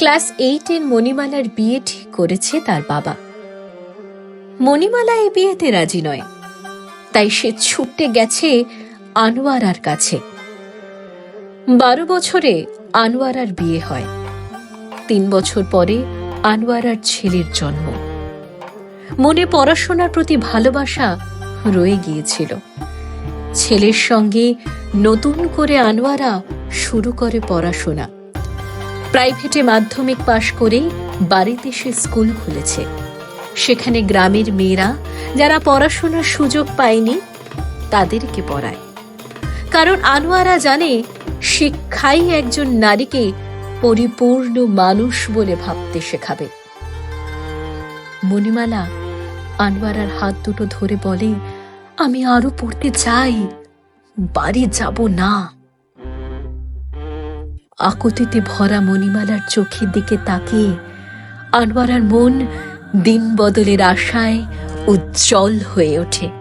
Class এইটের মণিমালার বিয়ে ঠিক করেছে তার বাবা। মণিমালা এই বিয়েতে রাজি নয়। তাই সে ছুটে গেছে আনোয়ারার কাছে। বারো বছরে আনোয়ারার বিয়ে হয়। তিন বছর পরে আনোয়ারার ছেলের জন্ম। মনে পড়াশোনার প্রতি ভালোবাসা রয়ে গিয়েছিল। ছেলের সঙ্গে নতুন করে আনোয়ারা শুরু করে পড়াশোনা। প্রাইভেটে মাধ্যমিক পাশ করেই বাড়িতে সে স্কুল খুলেছে। সেখানে গ্রামের মেয়েরা যারা পড়াশোনার সুযোগ পায়নি, তাদেরকে পড়ায়। কারণ আনোয়ারা জানে শিক্ষাই একজন নারীকে পরিপূর্ণ মানুষ বলে ভাবতে শেখাবে। মণিমালা আনোয়ারার হাত দুটো ধরে বলে, আমি আরও পড়তে চাই, বাড়ি যাব না। আকুতিতে ভরা মণিমালার চোখের দিকে তাকিয়ে আনোয়ারার মন দিন বদলের আশায় উজ্জ্বল হয়ে ওঠে।